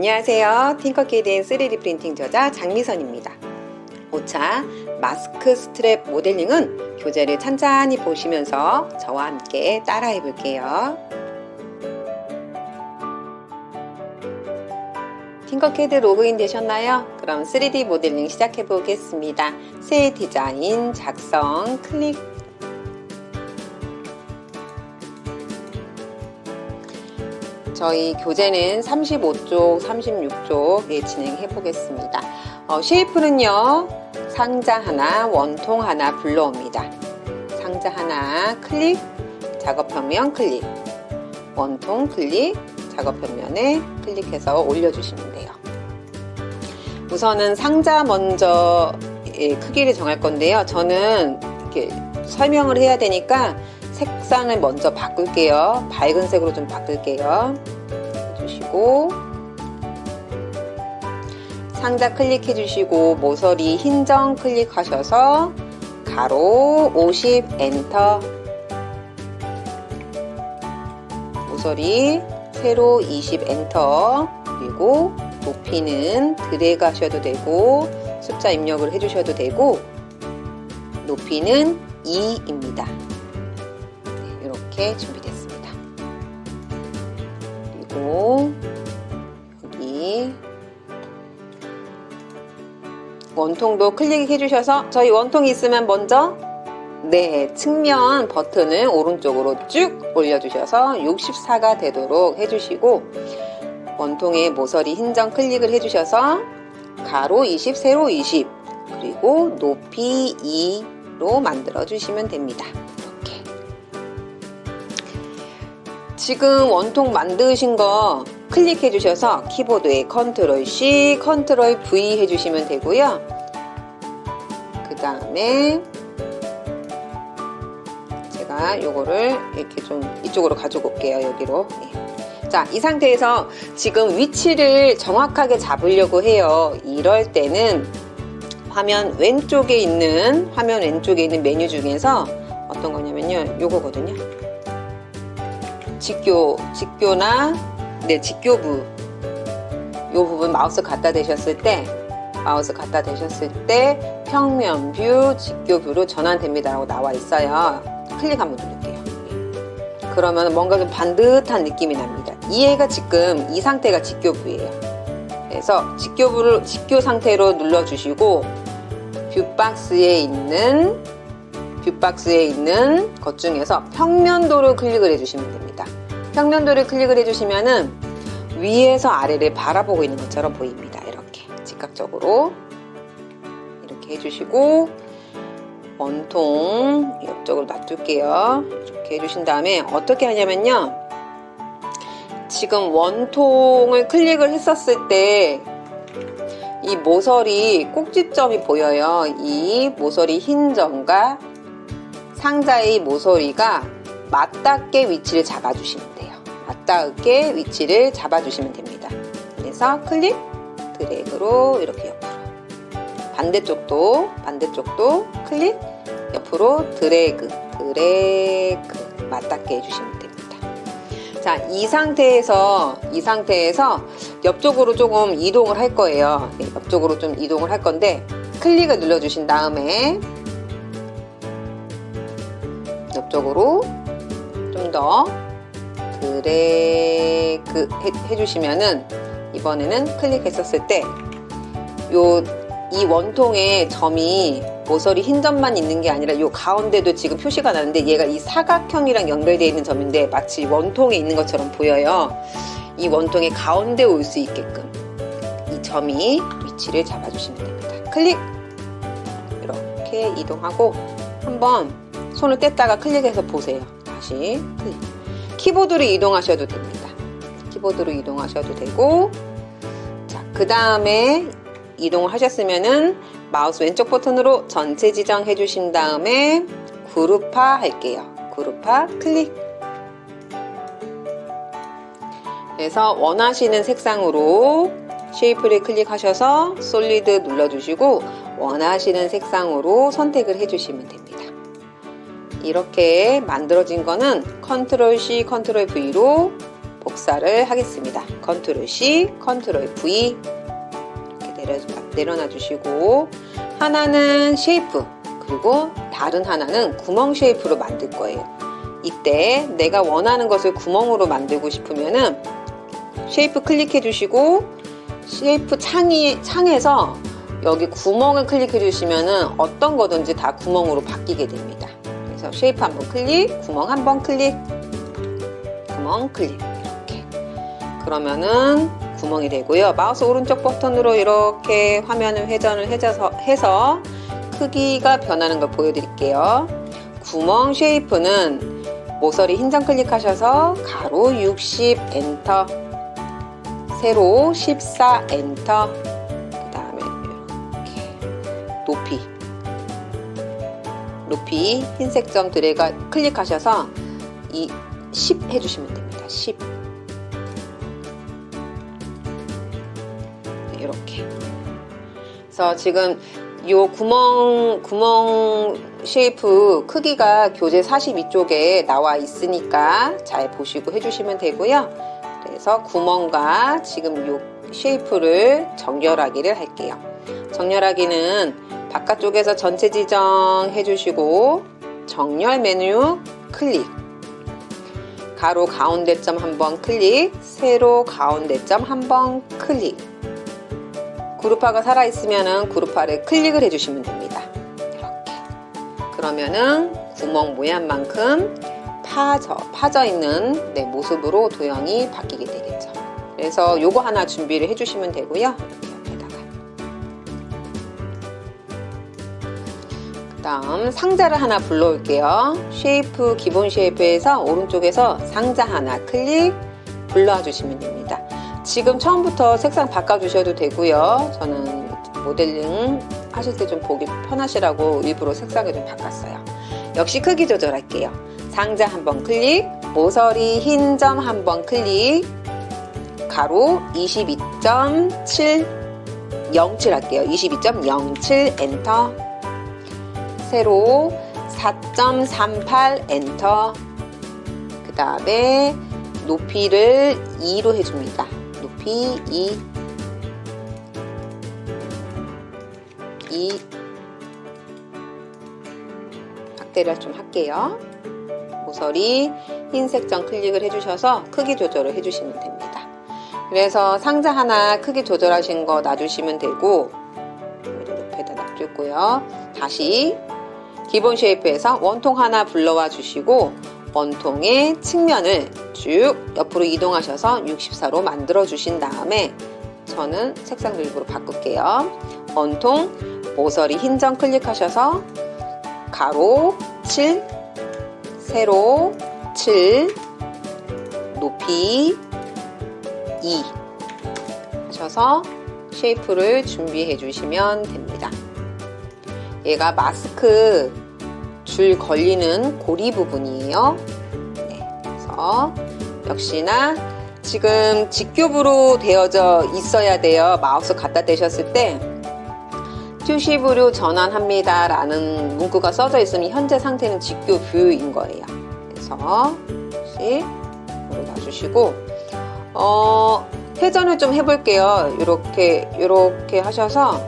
안녕하세요. 팅커키드의 3D 프린팅 저자 장미선입니다. 5차 마스크 스트랩 모델링은 교재를 찬찬히 보시면서 저와 함께 따라해 볼게요. 팅커캐드 로그인 되셨나요? 그럼 3D 모델링 시작해 보겠습니다. 새 디자인 작성 클릭 저희 교재는 35쪽, 36쪽에 진행해 보겠습니다. 어, 쉐이프는요, 상자 하나, 원통 하나 불러옵니다. 상자 하나 클릭, 작업 평면 클릭, 원통 클릭, 작업 평면에 클릭해서 올려주시면 돼요. 우선은 상자 먼저 예, 크기를 정할 건데요. 저는 이렇게 설명을 해야 되니까 색상을 먼저 바꿀게요. 밝은 색으로 좀 바꿀게요. 해주시고 상자 클릭해 주시고 모서리 흰점 클릭하셔서 가로 50 엔터 모서리 세로 20 엔터 그리고 높이는 드래그 하셔도 되고 숫자 입력을 해주셔도 되고 높이는 2입니다. 네, 이렇게 준비됐습니다. 그리고 여기 원통도 클릭해 주셔서 저희 원통이 있으면 먼저 네 측면 버튼을 오른쪽으로 쭉 올려주셔서 64가 되도록 해주시고 원통의 모서리 흰점 클릭을 해주셔서 가로 20, 세로 20 그리고 높이 2로 만들어 주시면 됩니다. 지금 원통 만드신 거 클릭해 주셔서 키보드에 컨트롤 C, 컨트롤 V 해주시면 되고요. 그 다음에 제가 요거를 이렇게 좀 이쪽으로 가지고 올게요. 여기로. 네. 자, 이 상태에서 지금 위치를 정확하게 잡으려고 해요. 이럴 때는 화면 왼쪽에 있는, 화면 왼쪽에 있는 메뉴 중에서 어떤 거냐면요. 요거거든요. 직교, 직교나, 네, 직교부. 요 부분 마우스 갖다 대셨을 때, 마우스 갖다 대셨을 때, 평면 뷰, 직교 뷰로 전환됩니다 라고 나와 있어요. 클릭 한번 누를게요. 그러면 뭔가 좀 반듯한 느낌이 납니다. 이해가 지금 이 상태가 직교부예요. 그래서 직교 부를 직교 상태로 눌러주시고 뷰 박스에 있는 뷰박스에 있는 것 중에서 평면도를 클릭을 해주시면 됩니다. 평면도를 클릭을 해주시면은 위에서 아래를 바라보고 있는 것처럼 보입니다. 이렇게 직각적으로 이렇게 해주시고 원통 옆쪽으로 놔둘게요. 이렇게 해주신 다음에 어떻게 하냐면요. 지금 원통을 클릭을 했었을 때 이 모서리 꼭지점이 보여요. 이 모서리 흰 점과 상자의 모서리가 맞닿게 위치를 잡아주시면 돼요. 맞닿게 위치를 잡아주시면 됩니다. 그래서 클릭, 드래그로 이렇게 옆으로. 반대쪽도, 반대쪽도 클릭, 옆으로 드래그, 드래그 맞닿게 해주시면 됩니다. 자, 이 상태에서, 이 상태에서 옆쪽으로 조금 이동을 할 거예요. 네, 옆쪽으로 좀 이동을 할 건데, 클릭을 눌러주신 다음에, 옆쪽으로 좀 더 드래그 해, 해주시면은, 이번에는 클릭했었을 때, 요, 이 원통에 점이 모서리 흰 점만 있는 게 아니라 요 가운데도 지금 표시가 나는데 얘가 이 사각형이랑 연결되어 있는 점인데 마치 원통에 있는 것처럼 보여요. 이 원통의 가운데 올 수 있게끔 이 점이 위치를 잡아주시면 됩니다. 클릭! 이렇게 이동하고 한번 손을 뗐다가 클릭해서 보세요. 다시 클릭. 키보드로 이동하셔도 됩니다. 키보드로 이동하셔도 되고 자, 그 다음에 이동을 하셨으면은 마우스 왼쪽 버튼으로 전체 지정해 주신 다음에 그룹화 할게요. 그룹화 클릭. 그래서 원하시는 색상으로 쉐이프를 클릭하셔서 솔리드 눌러주시고 원하시는 색상으로 선택을 해주시면 됩니다. 이렇게 만들어진 거는 컨트롤 C, 컨트롤 V로 복사를 하겠습니다. 컨트롤 C, 컨트롤 V 이렇게 내려, 내려 놔 주시고 하나는 쉐이프 그리고 다른 하나는 구멍 쉐이프로 만들 거예요. 이때 내가 원하는 것을 구멍으로 만들고 싶으면은 쉐이프 클릭해 주시고 쉐이프 창이 창에서 여기 구멍을 클릭해 주시면은 어떤 거든지 다 구멍으로 바뀌게 됩니다. 그래서 쉐이프 한번 클릭, 구멍 한번 클릭, 구멍 클릭 이렇게. 그러면은 구멍이 되고요. 마우스 오른쪽 버튼으로 이렇게 화면을 회전을 해서 해서 크기가 변하는 걸 보여드릴게요. 구멍 쉐이프는 모서리 흰점 클릭하셔서 가로 60 엔터 세로 14 엔터 그 다음에 이렇게 높이 높이 흰색 점 드래가 클릭하셔서 이 10 해주시면 됩니다. 10 네, 이렇게 그래서 지금 요 구멍 구멍 쉐이프 크기가 교재 42쪽에 나와 있으니까 잘 보시고 해주시면 되고요. 그래서 구멍과 지금 요 쉐이프를 정렬하기를 할게요. 정렬하기는 바깥쪽에서 전체 지정 해주시고 정렬 메뉴 클릭 가로 가운데 점 한번 클릭 세로 가운데 점 한번 클릭 그룹화가 살아있으면 그룹화를 클릭을 해주시면 됩니다. 이렇게. 그러면은 구멍 모양만큼 파져, 파져 있는 네, 모습으로 도형이 바뀌게 되겠죠. 그래서 요거 하나 준비를 해주시면 되고요. 다음 상자를 하나 불러올게요. 쉐이프, 기본 쉐이프에서 오른쪽에서 상자 하나 클릭 불러주시면 됩니다. 지금 처음부터 색상 바꿔주셔도 되고요. 저는 모델링 하실 때 좀 보기 편하시라고 일부러 색상을 좀 바꿨어요. 역시 크기 조절할게요. 상자 한번 클릭, 모서리 흰 점 한번 클릭, 가로 22.7, 07 할게요. 22.07 엔터, 세로 4.38 엔터, 그 다음에 높이를 2로 해줍니다. 높이 2 2 확대를 좀 할게요. 모서리 흰색 점 클릭을 해주셔서 크기 조절을 해주시면 됩니다. 그래서 상자 하나 크기 조절하신 거 놔주시면 되고 옆에다 놔두고요. 다시 기본 쉐이프에서 원통 하나 불러와 주시고 원통의 측면을 쭉 옆으로 이동하셔서 64로 만들어 주신 다음에 저는 색상도 일부러 바꿀게요. 원통 모서리 흰점 클릭하셔서 가로 7 세로 7 높이 2 하셔서 쉐이프를 준비해 주시면 됩니다. 얘가 마스크 줄 걸리는 고리 부분이에요. 네, 그래서 역시나 지금 직교부로 되어져 있어야 돼요. 마우스 갖다 대셨을 때 튜시브로 전환합니다 라는 문구가 써져 있으면 현재 상태는 직교 뷰인 거예요. 그래서 다시 놔주시고 어, 회전을 좀 해볼게요. 이렇게 이렇게 하셔서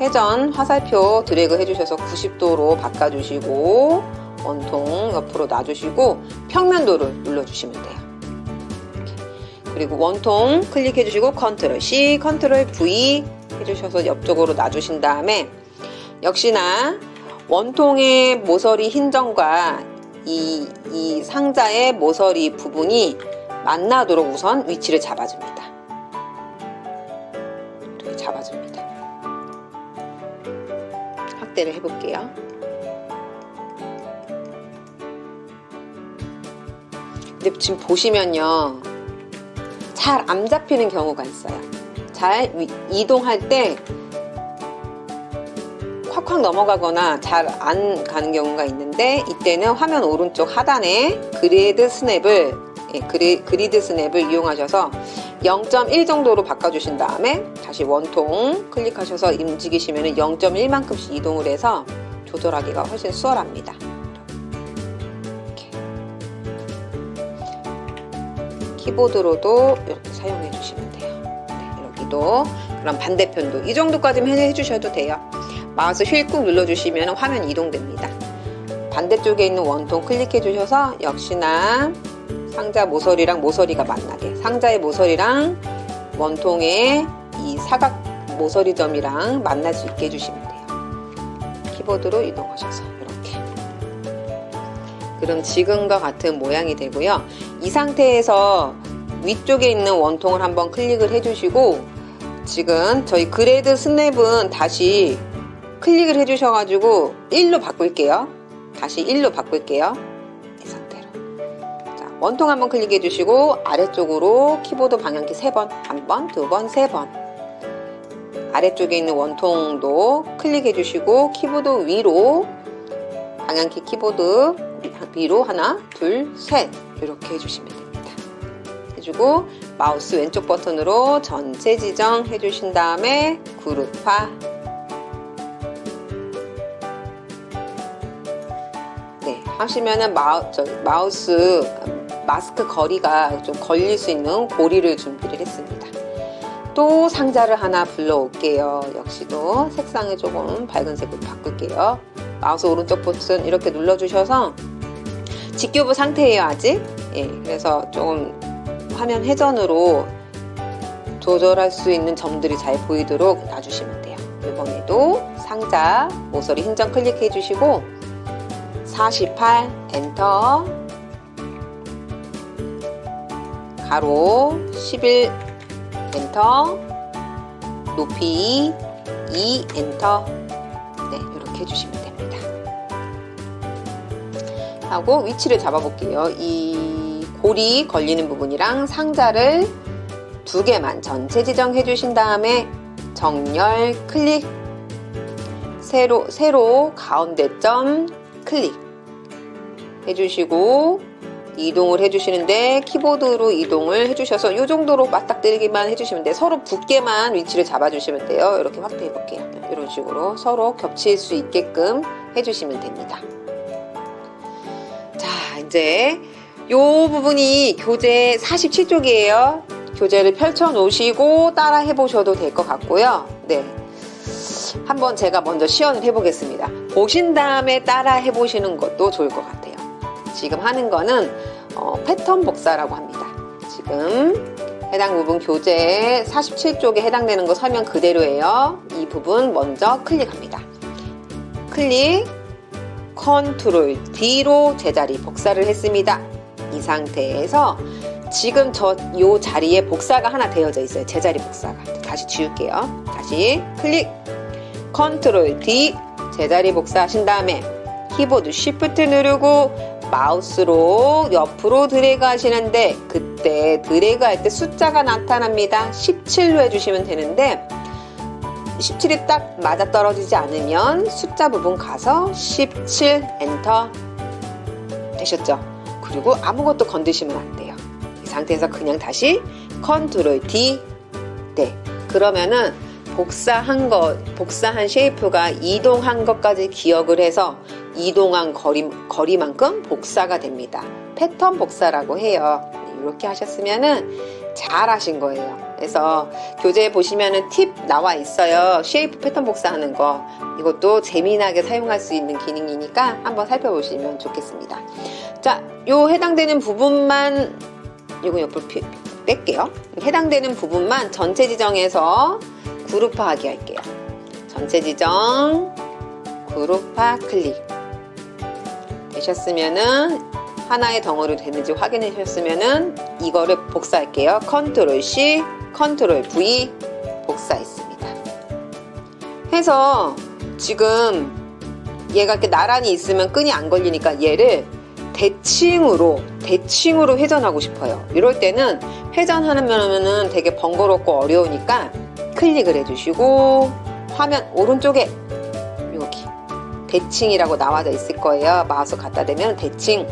회전 화살표 드래그 해주셔서 90도로 바꿔주시고 원통 옆으로 놔주시고 평면도를 눌러주시면 돼요. 그리고 원통 클릭해주시고 컨트롤 C, 컨트롤 V 해주셔서 옆쪽으로 놔주신 다음에 역시나 원통의 모서리 흰점과 이, 이 상자의 모서리 부분이 만나도록 우선 위치를 잡아줍니다. 이렇게 잡아줍니다. 확대를 해볼게요. 근데 지금 보시면요. 잘 안 잡히는 경우가 있어요. 잘 위- 이동할 때 콱콱 넘어가거나 잘 안 가는 경우가 있는데 이때는 화면 오른쪽 하단에 그리드 스냅을 예, 그리, 그리드 스냅을 이용하셔서 0.1 정도로 바꿔주신 다음에 다시 원통 클릭하셔서 움직이시면 0.1만큼씩 이동을 해서 조절하기가 훨씬 수월합니다. 이렇게. 키보드로도 이렇게 사용해 주시면 돼요. 네, 여기도 그럼 반대편도 이 정도까지만 해 주셔도 돼요. 마우스 휠 꾹 눌러주시면 화면 이동됩니다. 반대쪽에 있는 원통 클릭해 주셔서 역시나 상자 모서리랑 모서리가 만나게 상자의 모서리랑 원통의 이 사각 모서리 점이랑 만날 수 있게 해주시면 돼요. 키보드로 이동하셔서 이렇게 그럼 지금과 같은 모양이 되고요. 이 상태에서 위쪽에 있는 원통을 한번 클릭을 해주시고 지금 저희 그레이드 스냅은 다시 클릭을 해주셔가지고 1로 바꿀게요. 다시 1로 바꿀게요. 원통 한번 클릭해 주시고 아래쪽으로 키보드 방향키 3번, 1번, 2번, 3번. 아래쪽에 있는 원통도 클릭해 주시고 키보드 위로 방향키 키보드 위로 하나, 둘, 셋 이렇게 해주시면 됩니다. 해주고 마우스 왼쪽 버튼으로 전체 지정 해주신 다음에 그룹화 네, 하시면은 마우, 저, 마우스 마스크 거리가 좀 걸릴 수 있는 고리를 준비를 했습니다. 또 상자를 하나 불러올게요. 역시도 색상을 조금 밝은색으로 바꿀게요. 마우스 오른쪽 버튼 이렇게 눌러주셔서 직교부 상태예요 아직. 예, 그래서 조금 화면 회전으로 조절할 수 있는 점들이 잘 보이도록 놔주시면 돼요. 이번에도 상자 모서리 흰점 클릭해 주시고 48 엔터 가로 11 엔터 높이 2 엔터. 네 이렇게 해주시면 됩니다. 하고 위치를 잡아 볼게요. 이 골이 걸리는 부분이랑 상자를 두 개만 전체 지정해 주신 다음에 정렬 클릭. 세로 세로 가운데 점 클릭. 해주시고 이동을 해주시는데 키보드로 이동을 해주셔서 이 정도로 맞닥뜨리기만 해주시면 돼요. 서로 붙게만 위치를 잡아주시면 돼요. 이렇게 확대해 볼게요. 이런 식으로 서로 겹칠 수 있게끔 해주시면 됩니다. 자, 이제 이 부분이 교재 47쪽이에요. 교재를 펼쳐 놓으시고 따라 해보셔도 될 것 같고요. 네. 한번 제가 먼저 시연을 해보겠습니다. 보신 다음에 따라 해보시는 것도 좋을 것 같아요. 지금 하는 거는 어, 패턴 복사라고 합니다. 지금 해당 부분 교재 47쪽에 해당되는 거 설명 그대로예요. 이 부분 먼저 클릭합니다. 클릭, 컨트롤 D로 제자리 복사를 했습니다. 이 상태에서 지금 저 요 자리에 복사가 하나 되어져 있어요. 제자리 복사가. 다시 지울게요. 다시 클릭, 컨트롤 D 제자리 복사하신 다음에 키보드 Shift 누르고 마우스로 옆으로 드래그 하시는데 그때 드래그 할 때 숫자가 나타납니다. 17로 해주시면 되는데 17이 딱 맞아 떨어지지 않으면 숫자 부분 가서 17 엔터 되셨죠? 그리고 아무것도 건드시면 안 돼요. 이 상태에서 그냥 다시 컨트롤 D 네 그러면은 복사한 것, 복사한 쉐이프가 이동한 것까지 기억을 해서 이동한 거리, 거리만큼 복사가 됩니다. 패턴 복사라고 해요. 이렇게 하셨으면은 잘 하신 거예요. 그래서 교재에 보시면은 팁 나와 있어요. 쉐이프 패턴 복사하는 거. 이것도 재미나게 사용할 수 있는 기능이니까 한번 살펴보시면 좋겠습니다. 자, 요 해당되는 부분만, 요거 옆으로 피- 뺄게요. 해당되는 부분만 전체 지정해서 그룹화하기 할게요. 전체 지정, 그룹화 클릭. 되셨으면은 하나의 덩어리 되는지 확인해 주셨으면은 이거를 복사할게요. 컨트롤 C, 컨트롤 V 복사했습니다. 해서 지금 얘가 이렇게 나란히 있으면 끈이 안 걸리니까 얘를 대칭으로 대칭으로 회전하고 싶어요. 이럴 때는 회전하면은 되게 번거롭고 어려우니까 클릭을 해주시고 화면 오른쪽에 여기 대칭이라고 나와져 있을 거예요. 마우스 갖다 대면 대칭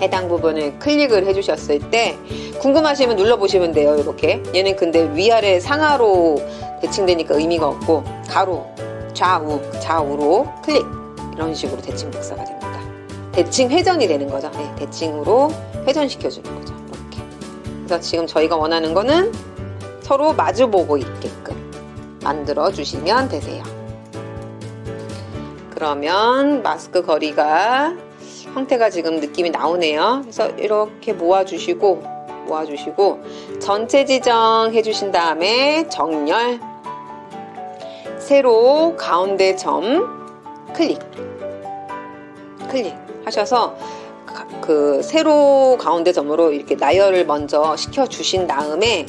해당 부분을 클릭을 해주셨을 때 궁금하시면 눌러보시면 돼요. 이렇게 얘는 근데 위아래 상하로 대칭되니까 의미가 없고 가로 좌우 좌우로 클릭 이런 식으로 대칭 복사가 됩니다. 대칭 회전이 되는 거죠. 네, 대칭으로 회전시켜 주는 거죠. 이렇게 그래서 지금 저희가 원하는 거는 서로 마주보고 있게끔 만들어 주시면 되세요. 그러면 마스크 거리가 형태가 지금 느낌이 나오네요. 그래서 이렇게 모아주시고 모아주시고 전체 지정 해주신 다음에 정렬 세로 가운데 점 클릭 클릭 하셔서 가- 그 세로 가운데 점으로 이렇게 나열을 먼저 시켜 주신 다음에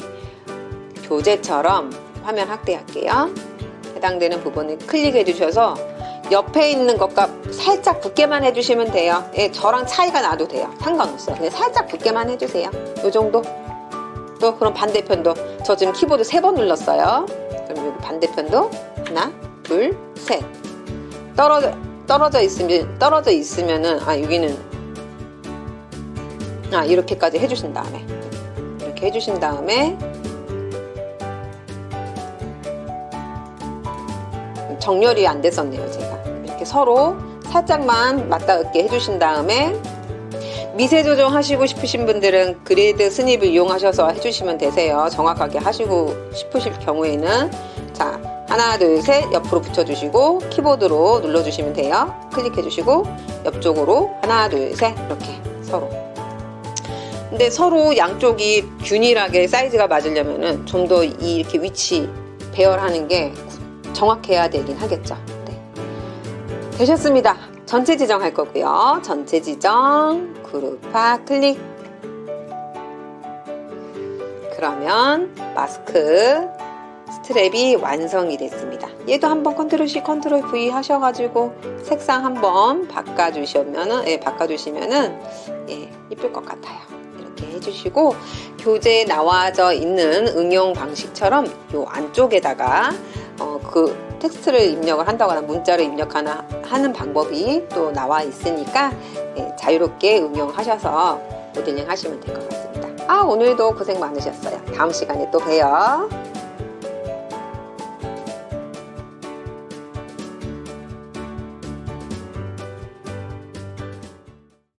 교재처럼 화면 확대할게요. 해당되는 부분을 클릭해 주셔서 옆에 있는 것과 살짝 붙게만 해주시면 돼요. 예, 저랑 차이가 나도 돼요. 상관없어요. 그냥 살짝 붙게만 해주세요. 요 정도. 또 그럼 반대편도 저 지금 키보드 세 번 눌렀어요. 그럼 여기 반대편도 하나, 둘, 셋. 떨어져 떨어져 있으면 떨어져 있으면은 아 여기는 아 이렇게까지 해주신 다음에 이렇게 해주신 다음에 정렬이 안 됐었네요 제가. 이렇게 서로 살짝만 맞닿게 해주신 다음에 미세 조정하시고 싶으신 분들은 그레이드 스닙을 이용하셔서 해주시면 되세요. 정확하게 하시고 싶으실 경우에는 자 하나 둘 셋 옆으로 붙여주시고 키보드로 눌러주시면 돼요. 클릭해주시고 옆쪽으로 하나 둘 셋 이렇게 서로. 근데 서로 양쪽이 균일하게 사이즈가 맞으려면은 좀 더 이렇게 위치 배열하는 게 정확해야 되긴 하겠죠. 네. 되셨습니다. 전체 지정할 거고요. 전체 지정, 그룹화 클릭. 그러면 마스크 스트랩이 완성이 됐습니다. 얘도 한번 컨트롤 C, 컨트롤 V 하셔가지고 색상 한번 바꿔주시면은, 예, 바꿔주시면은, 예, 이쁠 것 같아요. 이렇게 해주시고, 교재에 나와져 있는 응용 방식처럼 요 안쪽에다가 어, 그 텍스트를 입력을 한다거나 문자를 입력하나 하는 방법이 또 나와 있으니까 예, 자유롭게 응용하셔서 모델링 하시면 될 것 같습니다. 아 오늘도 고생 많으셨어요. 다음 시간에 또 봬요.